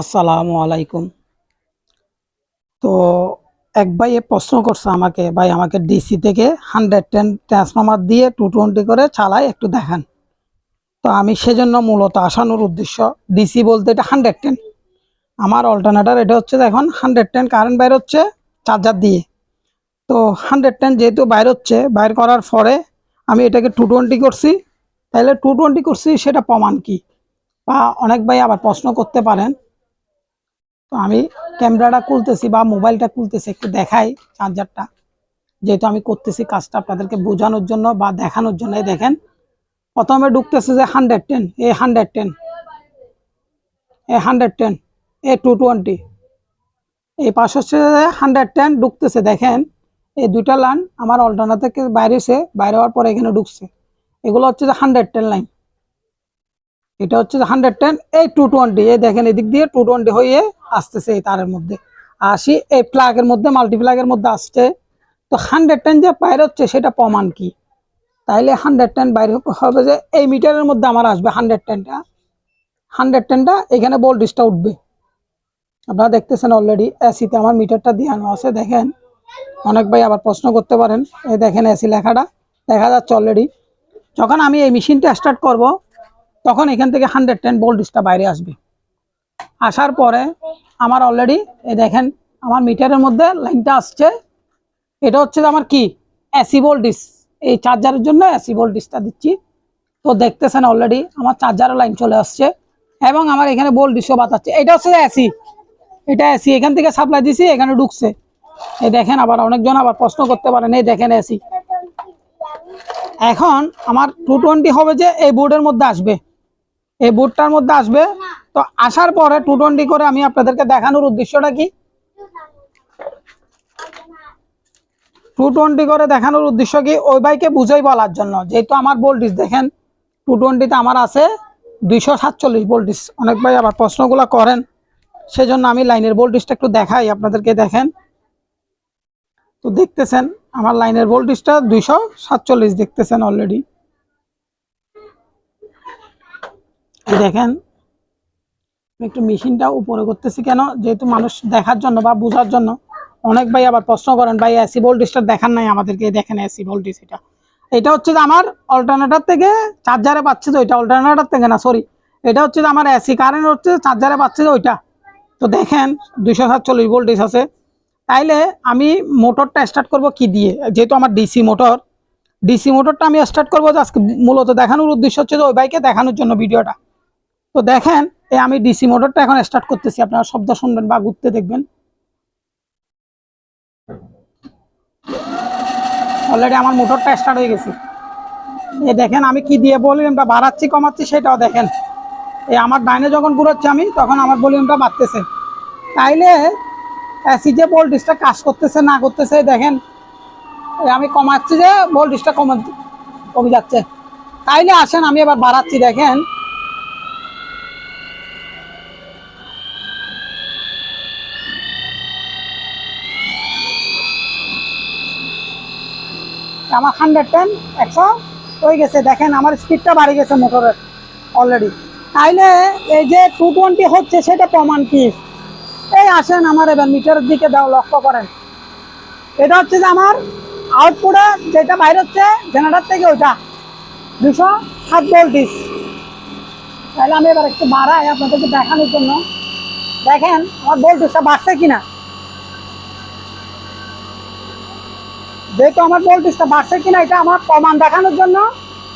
আসসালামু আলাইকুম। তো এক ভাই এ প্রশ্ন করছে আমাকে, ভাই, আমাকে ডিসি থেকে হান্ড্রেড টেন ট্রান্সফর্মার দিয়ে টু টোয়েন্টি করে চালাই একটু দেখান। তো আমি সেজন্য মূলত আসানোর উদ্দেশ্য ডিসি বলতে এটা হান্ড্রেড টেন আমার অল্টারনেটার এটা হচ্ছে এখন হান্ড্রেড টেন কারেন্ট বাইর হচ্ছে চার্জার দিয়ে। তো হান্ড্রেড টেন যেহেতু বাইর হচ্ছে, বাইর করার পরে আমি এটাকে টু টোয়েন্টি করছি। তাহলে টু টোয়েন্টি করছি, সেটা প্রমাণ কি? বা অনেক ভাই আবার প্রশ্ন করতে পারেন তো আমি ক্যামেরাটা খুলতেছি বা মোবাইলটা খুলতেছি, একটু দেখাই চার্জারটা। যেহেতু আমি করতেছি কাজটা আপনাদেরকে বোঝানোর জন্য বা দেখানোর জন্য দেখেন। প্রথমে ঢুকতেছে যে হান্ড্রেড টেন, এ হান্ড্রেড টেন। এ হান্ড্রেড টেন, এ টু টোয়েন্টি। এই পাশ হচ্ছে হান্ড্রেড টেন ঢুকতেছে, দেখেন। এই দুইটা লাইন আমার অল্টারনা থেকে বাইরেছে বাইরে হওয়ার পরে এখানে ঢুকছে। এগুলো হচ্ছে যে হান্ড্রেড টেন লাইন। এটা হচ্ছে হান্ড্রেড টেন এই টু টোয়েন্টি এই দেখেন এদিক দিয়ে টু টোয়েন্টি হয়ে আসতেছে এই তারের মধ্যে। আসি, এই প্লাগের মধ্যে মাল্টি প্লাগের মধ্যে আসছে। তো হান্ড্রেড টেন যে বাইরে হচ্ছে, সেটা প্রমাণ কি? তাইলে হান্ড্রেড টেন বাইরে হবে যে এই মিটারের মধ্যে আমার আসবে হান্ড্রেড টেনটা হান্ড্রেড টেনটা এখানে ভোল্টেজটা উঠবে। আপনারা দেখতেছেন অলরেডি এসিতে আমার মিটারটা দিয়ানো আছে, দেখেন। অনেক ভাই আবার প্রশ্ন করতে পারেন, এই দেখেন এসি লেখাটা। দেখা যাচ্ছে অলরেডি যখন আমি এই মেশিনটা স্টার্ট করব তখন এখান থেকে হান্ড্রেড টেন ভোল্টেজটা বাইরে আসবে। আসার পরে আমার অলরেডি এই দেখেন, আমার মিটারের মধ্যে লাইনটা আসছে। এটা হচ্ছে আমার কি? এসি ভোল্টেজ এই চার্জারের জন্য এসি ভোল্টেজটা দিচ্ছি। তো দেখতেছেন অলরেডি আমার চার্জারের লাইন চলে আসছে এবং আমার এখানে ভোল্টেজও বাতাচ্ছে। এটা হচ্ছে এসি এটা এসি এখান থেকে সাপ্লাই দিছি, এখানে ঢুকছে। এই দেখেন আবার অনেকজন আবার প্রশ্ন করতে পারেন, এই দেখেন এসি এখন আমার টু টোয়েন্টি হবে যে এই বোর্ডের মধ্যে আসবে। এই বুটটার মধ্যে আসবে? তো আসার পরে টু টোয়েন্টি করে আমি আপনাদেরকে দেখানোর উদ্দেশ্যটা কি? টু টোয়েন্টি করে দেখানোর উদ্দেশ্য কি? ওই বাইকে বুঝাই বলার জন্য। যেহেতু আমার ভোল্টেজ দেখেন টু টোয়েন্টিতে আমার আছে দুইশো সাতচল্লিশ ভোল্টেজ অনেক ভাই আবার প্রশ্নগুলো করেন, সেজন্য আমি লাইনের ভোল্টেজটা একটু দেখাই, আপনাদেরকে দেখেন। তো দেখতেছেন, আমার লাইনের ভোল্টেজটা দুইশো সাতচল্লিশ দেখতেছেন অলরেডি এই দেখেন একটু মেশিনটা উপরে করতেছি কেন? যেহেতু মানুষ দেখার জন্য বা বোঝার জন্য অনেক ভাই আবার প্রশ্ন করেন, ভাই, এসি ভোল্টেজটা দেখান নাই আমাদেরকে দেখেন এসি ভোল্টেজ এটা। এটা হচ্ছে যে আমার অল্টারনেটার থেকে চার্জারে পাচ্ছে তো এটা অল্টারনেটার থেকে না সরি এটা হচ্ছে যে আমার এসি কারেন্ট হচ্ছে চার্জারে পাচ্ছে যে ওইটা। তো দেখেন, দুইশো সাতচল্লিশ ভোল্টেজ আছে। তাইলে আমি মোটরটা স্টার্ট করব কি দিয়ে? যেহেতু আমার ডিসি মোটর ডিসি মোটরটা আমি স্টার্ট করব আজকে মূলত দেখানোর উদ্দেশ্য হচ্ছে যে ওই বাইকে দেখানোর জন্য ভিডিওটা। তো দেখেন, এই আমি ডিসি মোটরটা এখন স্টার্ট করতেছি। আপনারা শব্দ শুনবেন বা ঘুরতে দেখবেন। অলরেডি আমার মোটরটা স্টার্ট হয়ে গেছে। এ দেখেন, আমি কি দিয়ে ভলিউমটা বাড়াচ্ছি, কমাচ্ছি সেটাও দেখেন। এই আমার ডাইনে যখন ঘুরোচ্ছি আমি, তখন আমার ভলিউমটা বাড়তেছে। তাইলে এসি যে ভোল্টেজটা কাজ করতেছে, না করতেছে দেখেন আমি কমাচ্ছি যে ভোল্টেজটা কমে কমে যাচ্ছে। তাইলে আসেন, আমি এবার বাড়াচ্ছি, দেখেন। আমার হান্ড্রেড টেন একশো, হয়ে গেছে। দেখেন, আমার স্পিডটা বাড়ে গেছে মোটরের অলরেডি তাইলে এই যে টু টোয়েন্টি হচ্ছে, সেটা প্রমাণ কি? এই আসেন আমার এবার মিটারের দিকে দাও, লক্ষ্য করেন। এটা হচ্ছে যে আমার আউটপুটে যেটা বাইরে হচ্ছে জেনারেটার থেকে ওইটা। দুশো সাত ভোল্টিস তাহলে আমি এবার একটু বাড়াই আপনাদেরকে দেখানোর জন্য। দেখেন, আমার ভোল্টেজটা বাড়ছে কিনা? যেহেতু আমার ভোল্টেজটা বাড়ছে কিনা এটা আমার প্রমাণ দেখানোর জন্য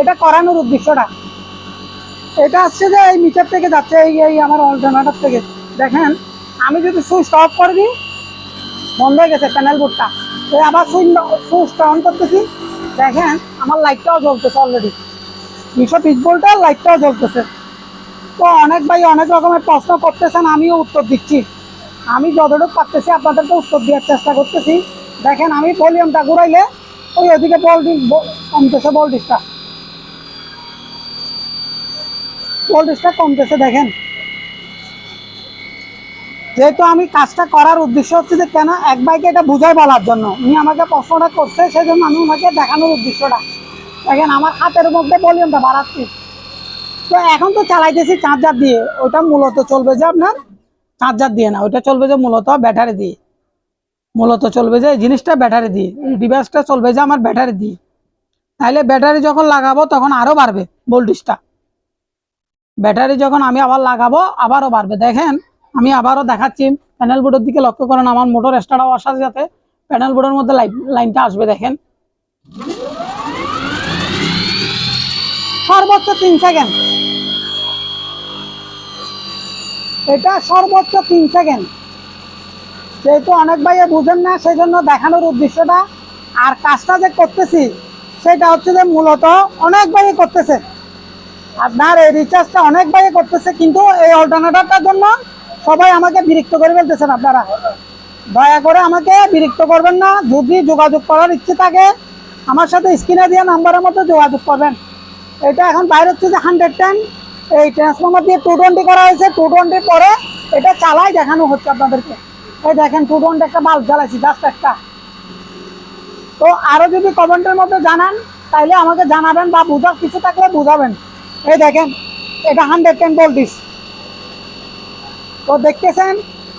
এটা করানোর উদ্দেশ্যটা। এটা আসছে যে এই মিটার থেকে যাচ্ছে, এই এই আমার অল্টারনেটার থেকে। দেখেন, আমি যদি সুইচটা অফ করে দিই, বন্ধ হয়ে গেছে প্যানেল বোর্ডটা এই আবার সুইচ সুইচটা অন করতেছি। দেখেন, আমার লাইটটাও জ্বলতেছে অলরেডি দুশো পিস ভোল্টের লাইটটাও জ্বলতেছে। তো অনেক ভাই অনেক রকমের প্রশ্ন করতেছেন, আমিও উত্তর দিচ্ছি। আমি যতটুকু পারতেছি আপনাদেরকে উত্তর দেওয়ার চেষ্টা করতেছি। দেখেন আমি ভলিউমটা ঘুরাইলে ওই ওদিকে ভোল্টেজ কমতেছে ভোল্টেজটা ভোল্টেজটা কমতেছে, দেখেন। যেহেতু আমি কাজটা করার উদ্দেশ্য হচ্ছে যে, কেন এক বাইকে এটা বুঝাই বলার জন্য। উনি আমাকে প্রশ্নটা করছে সেই জন্য আমি ওনাকে দেখানোর উদ্দেশ্যটা। দেখেন, আমার হাতের মধ্যে ভলিউমটা বাড়াচ্ছি। তো এখন তো চালাইতেছি চার্জার দিয়ে। ওটা মূলত চলবে যে আপনার, চার্জার দিয়ে না, ওইটা চলবে যে মূলত ব্যাটারি দিয়ে। মূলত চলবে যে জিনিসটা ব্যাটারি দিয়ে, এই ডিভাইসটা চলবে যে আমার ব্যাটারি দিয়ে। তাহলে ব্যাটারি যখন লাগাবো তখন আরও বাড়বে ভোল্টেজটা। ব্যাটারি যখন আমি আবার লাগাবো, আবারও বাড়বে। দেখেন, আমি আবারও দেখাচ্ছি প্যানেল বোর্ডের দিকে লক্ষ্য করেন, আমার মোটর স্টার্ট হওয়ার সাথে সাথে প্যানেল বোর্ডের মধ্যে লাইনটা আসবে, দেখেন। সর্বোচ্চ তিন সেকেন্ড এটা সর্বোচ্চ তিন সেকেন্ড যেহেতু অনেক ভাইয়ে বুঝেন না সেই জন্য দেখানোর উদ্দেশ্যটা আর কাজটা যে করতেছি, সেটা হচ্ছে যে মূলত অনেক ভাইয়ে করতেছে। আপনার এই রিচার্জটা অনেক ভাইয়ে করতেছে, কিন্তু এই অল্টারনেটারটার জন্য সবাই আমাকে বিরক্ত করে ফেলতেছেন আপনারা। দয়া করে আমাকে বিরক্ত করবেন না, যদি যোগাযোগ করার ইচ্ছে থাকে, আমার সাথে স্ক্রিনে দিয়ে নাম্বারের মধ্যে যোগাযোগ করবেন। এটা এখন বাইরে হচ্ছে যে হান্ড্রেড টেন এই ট্রান্সফর্মার দিয়ে টু টোয়েন্টি করা হয়েছে টু টোয়েন্টির পরে এটা চালাই দেখানো হচ্ছে আপনাদেরকে। এই দেখেন টু টোয়েন্টি একটা বাল্ব জ্বালাইছি জাস্ট একটা। তো আরও যদি কমেন্টের মধ্যে জানান, তাইলে আমাকে জানাবেন বা বুঝার কিছু থাকলে বুঝাবেন। এই দেখেন, এটা হান্ড্রেড টেন ভোল্টিস তো দেখতেছেন,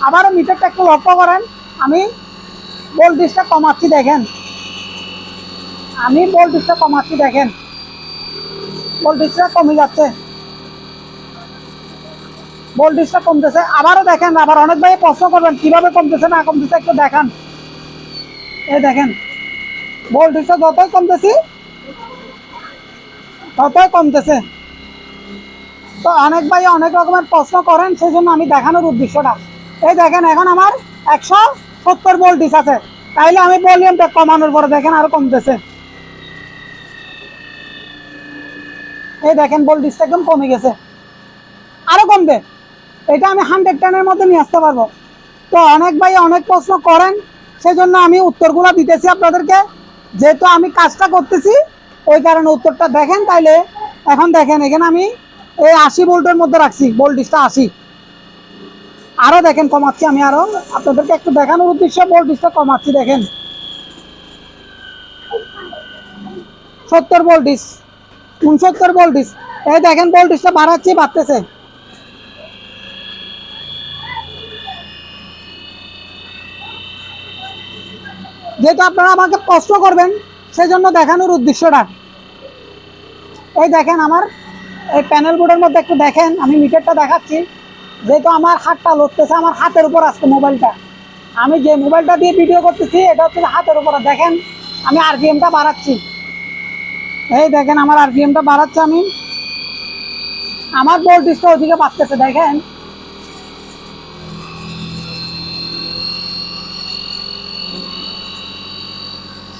আবারও মিটারটা একটু লক্ষ্য করেন, আমি ভোল্টেজটা কমাচ্ছি, দেখেন। আমি ভোল্টেজটা কমাচ্ছি, দেখেন। ভোল্টেজটা কমে যাচ্ছে। ভোল্টেজটা কমতেছে। আবারও দেখেন, আবার অনেক ভাই প্রশ্ন করবেন, কীভাবে কমতেছে না কমতেছে, একটু দেখান। এই দেখেন, ভোল্টেজটা যতই কমতেছি, ততই কমতেছে। তো অনেক ভাই অনেক রকমের প্রশ্ন করেন সেই জন্য আমি দেখানোর উদ্দেশ্যটা। এই দেখেন, এখন আমার একশো সত্তর ভোল্টেজ আছে। তাইলে আমি ভলিউমটা কমানোর পরে দেখেন আরও কমতেছে। এই দেখেন, ভোল্টেজটা একদম কমে গেছে। আরও কমবে। এটা আমি হান্ড্রেড টেনের মধ্যে নিয়ে আসতে পারব। তো অনেক ভাই অনেক প্রশ্ন করেন সেই জন্য আমি উত্তরগুলো দিতেছি আপনাদেরকে। যেহেতু আমি কাজটা করতেছি, ওই কারণে উত্তরটা দেখেন তাইলে। এখন দেখেন, এখানে আমি এই আশি ভোল্টের মধ্যে রাখছি, ভোল্টেজটা আশি। আরও দেখেন, কমাচ্ছি আমি আরও। আপনাদেরকে একটু দেখানোর উদ্দেশ্যে ভোল্টেজটা কমাচ্ছি, দেখেন। সত্তর ভোল্টেজ, উনসত্তর ভোল্টেজ। এই দেখেন, ভোল্টেজটা বাড়াচ্ছি, বাড়তেছে। যেহেতু আপনারা আমাকে প্রশ্ন করবেন সেই জন্য দেখানোর উদ্দেশ্যটা। এই দেখেন আমার, এই প্যানেল বোর্ডের মধ্যে একটু দেখেন, আমি মিটারটা দেখাচ্ছি। যেহেতু আমার হাতটা লড়তেছে আমার হাতের উপর আসছে মোবাইলটা আমি যে মোবাইলটা দিয়ে ভিডিও করতেছি, এটা হচ্ছে হাতের উপরে। দেখেন, আমি আরপিএমটা বাড়াচ্ছি। এই দেখেন, আমার আরপিএমটা বাড়াচ্ছে আমি। আমার ভোল্টেজটা ওদিকে বাড়তেছে, দেখেন।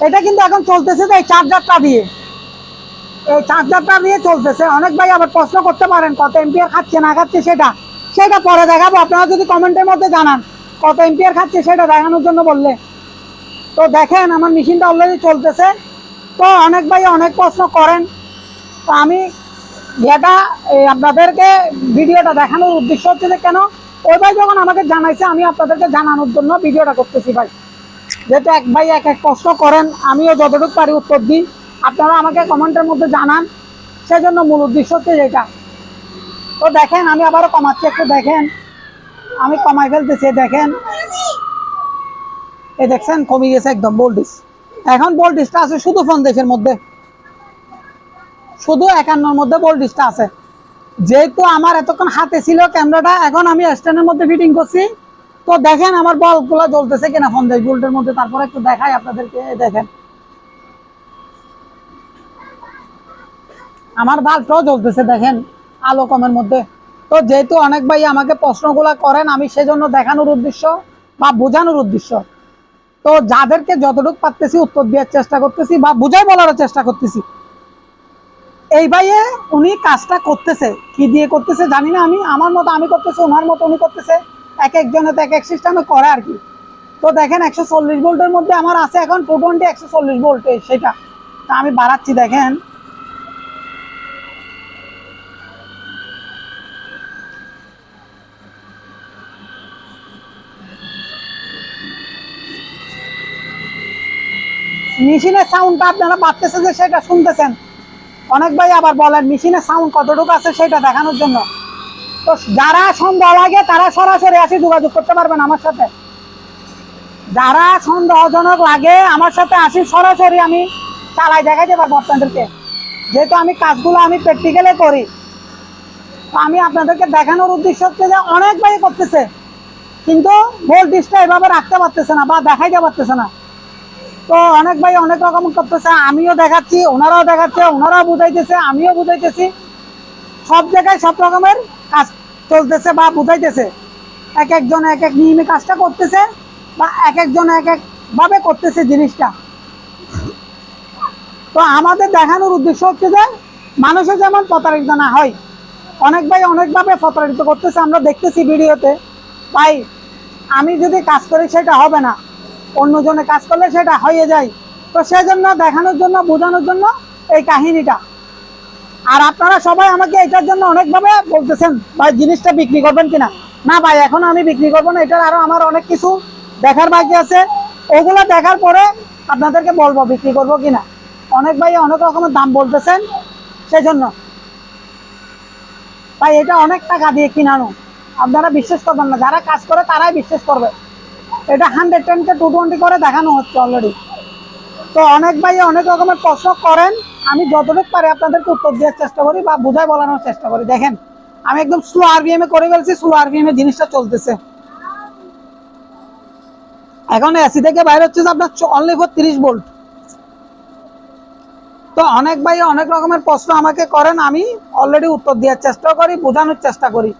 এটা কিন্তু এখন চলতেছে যে এই চার্জারটা দিয়ে। এই চার্জারটা দিয়ে চলতেছে। অনেক ভাই আবার প্রশ্ন করতে পারেন, কত এমপিআর খাচ্ছে, না খাচ্ছে সেটা। সেটা পরে দেখাবো। আপনারা যদি কমেন্টের মধ্যে জানান, কত এমপিআর খাচ্ছে সেটা দেখানোর জন্য বললে। তো দেখেন, আমার মেশিনটা অলরেডি চলতেছে। তো অনেক ভাই অনেক প্রশ্ন করেন। তো আমি এটা আপনাদেরকে ভিডিওটা দেখানোর উদ্দেশ্য হচ্ছে যে কেন, ওই ভাই যখন আমাকে জানাইছে, আমি আপনাদেরকে জানানোর জন্য ভিডিওটা করতেছি ভাই। যেহেতু এক ভাই এক এক প্রশ্ন করেন, আমিও যতটুকু পারি উত্তর দিই। আপনারা আমাকে কমেন্টের মধ্যে জানান, সেজন্য মূল উদ্দেশ্য হচ্ছে যেটা। তো দেখেন, আমি আবারও কমাচ্ছি, একটু দেখেন। আমি কমাই ফেলতেছি, দেখেন। এই দেখছেন, কমে গেছে একদম ভোল্টেজ এখন ভোল্টেজটা আছে শুধু ফন্দেশের মধ্যে। শুধু একান্নর মধ্যে ভোল্টেজটা আছে। যেহেতু আমার এতক্ষণ হাতে ছিল ক্যামেরাটা, এখন আমি স্ট্যান্ডের মধ্যে ফিটিং করছি। তো দেখেন আমার বলগুলো জ্বলতেছে কিনা পঞ্চাশ ভোল্টের মধ্যে, তারপরে একটু দেখাই আপনাদেরকে দেখেন। আমার বাল্বটাও জ্বলতেছে, দেখেন, আলো কমের মধ্যে। তো যেহেতু অনেক ভাই আমাকে প্রশ্নগুলা করেন, আমি সেজন্য দেখানোর উদ্দেশ্য বা বোঝানোর উদ্দেশ্য। তো যাদেরকে যতটুকু পারতেছি উত্তর দেওয়ার চেষ্টা করতেছি বা বুঝাই বলার চেষ্টা করতেছি। এই ভাইয়ে উনি কাজটা করতেছে, কি দিয়ে করতেছে জানি না, আমি, আমার মতো, আমি করতেছি, ওনার মতো উনি করতেছে। এক একজনে তো এক এক সিস্টেমে করে আর কি। তো দেখেন একশো চল্লিশ ভোল্টের মধ্যে আমার আছে এখন টু টোয়েন্টি একশো চল্লিশ ভোল্টে সেটা। তা আমি বাড়াচ্ছি, দেখেন। মেশিনের সাউন্ডটা আপনারা পাচ্ছেন যে সেটা শুনতেছেন। অনেক ভাই আবার বলেন, মেশিনের সাউন্ড কতটুকু আছে সেটা দেখানোর জন্য। তো যারা সন্দেহ লাগে, তারা সরাসরি আসি যোগাযোগ করতে পারবেন আমার সাথে। যারা সন্দেহজনক লাগে, আমার সাথে আসি সরাসরি আমি চালাই দেখাইতে পারব আপনাদেরকে। যেহেতু আমি কাজগুলো আমি প্র্যাকটিক্যালে করি। আমি আপনাদেরকে দেখানোর উদ্দেশ্য হচ্ছে যে অনেক ভাই করতেছে, কিন্তু ভোল্টেজটা এভাবে রাখতে পারতেছে না বা দেখাইতে পারতেছে না। তো অনেক ভাই অনেক রকম করতেছে, আমিও দেখাচ্ছি, ওনারাও দেখাচ্ছে, ওনারাও বুঝাইতেছে, আমিও বুঝাইতেছি। সব জায়গায় সব রকমের কাজ চলতেছে বা বুঝাইতেছে। এক একজন এক এক নিয়মে কাজটা করতেছে বা এক একজন এক এক ভাবে করতেছে জিনিসটা। তো আমাদের দেখানোর উদ্দেশ্য হচ্ছে যে মানুষের যেমন প্রতারিত না হয়, অনেক ভাই অনেকভাবে প্রতারিত করতেছে। আমরা দেখতেছি ভিডিওতে, ভাই, আমি যদি কাজ করি সেটা হবে না, অন্যজনে কাজ করলে সেটা হয়ে যায়। তো সেজন্য দেখানোর জন্য, বোঝানোর জন্য এই কাহিনীটা। আর আপনারা সবাই আমাকে এটার জন্য অনেকভাবে বলতেছেন, ভাই, জিনিসটা বিক্রি করবেন কিনা? না, ভাই, এখন আমি বিক্রি করব না, এটার আরও আমার অনেক কিছু দেখার বাকি আছে। ওগুলো দেখার পরে আপনাদেরকে বলব বিক্রি করব কিনা। অনেক ভাই অনেক রকমের দাম বলতেছেন সেই জন্য ভাই, এটা অনেক টাকা দিয়ে কিনানো। আপনারা বিশ্বাস করবেন না, যারা কাজ করে তারাই বিশ্বাস করবে। এটা হান্ড্রেড টেনকে টু টোয়েন্টি করে দেখানো হচ্ছে অলরেডি তো অনেক ভাই অনেক রকমের প্রশ্ন করেন আমি যতটুকু পারি আপনাদেরকে উত্তর দেওয়ার চেষ্টা করি বা বুঝাই বলানোর চেষ্টা করি। দেখেন, আমি একদম স্লো আরবিএম এ করে ফেলছি স্লো আরবিএম এ জিনিসটা চলতেছে। এখন এসি থেকে বাইরে হচ্ছে আপনার অনলি ফর তিরিশ ভোল্ট তো অনেক ভাই অনেক রকমের প্রশ্ন আমাকে করেন, আমি অলরেডি উত্তর দেওয়ার চেষ্টা করি, বোঝানোর চেষ্টা করি।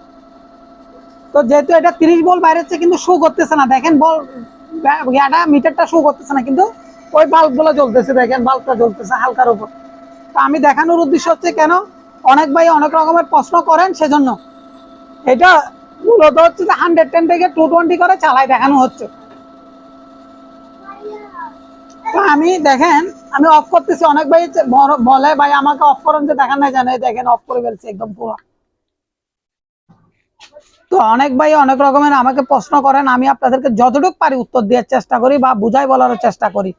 তো যেহেতু এটা তিরিশ বল বাইরে হচ্ছে, কিন্তু শো করতেছে না। দেখেন, বল মিটারটা শো করতেছে না, কিন্তু ওই বাল্বগুলো জ্বলতেছে, দেখেন বাল্বটা জ্বলতেছে হালকার উপর। তো আমি দেখানোর উদ্দেশ্য হচ্ছে কেন? অনেক ভাই অনেক রকমের প্রশ্ন করেন সেজন্য। এটা মূলত হচ্ছে যে হান্ড্রেড টেন থেকে টু টোয়েন্টি করে চালাই দেখানো হচ্ছে। তো আমি দেখেন, আমি অফ করতেছি। অনেক ভাই বলে, ভাই আমাকে অফ করেন যে দেখান নাই জানে। দেখেন অফ করে ফেলছি একদম পুরো। তো অনেক ভাই অনেক রকমের আমাকে প্রশ্ন করেন। আমি আপনাদেরকে যতটুকু পারি উত্তর দেওয়ার চেষ্টা করি বা বুঝাই বলার চেষ্টা করি।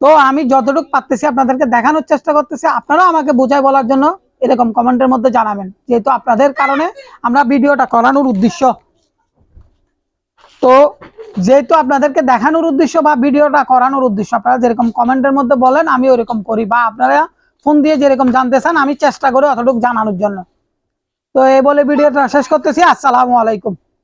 তো আমি যতটুকু পারতেছি আপনাদেরকে দেখানোর চেষ্টা করতেছি। আপনারাও আমাকে বুঝাই বলার জন্য এরকম কমেন্টের মধ্যে জানাবেন, যেহেতু আপনাদের কারণে আমরা ভিডিওটা করানোর উদ্দেশ্য। তো যেহেতু আপনাদেরকে দেখানোর উদ্দেশ্য বা ভিডিওটা করানোর উদ্দেশ্য, আপনারা যেরকম কমেন্টের মধ্যে বলেন, আমি ওরকম করি বা আপনারা ফোন দিয়ে যেরকম জানতে চান, আমি চেষ্টা করি অতটুকু জানানোর জন্য। তো এই বলে ভিডিওটা শেষ করতেছি, আসসালামু আলাইকুম।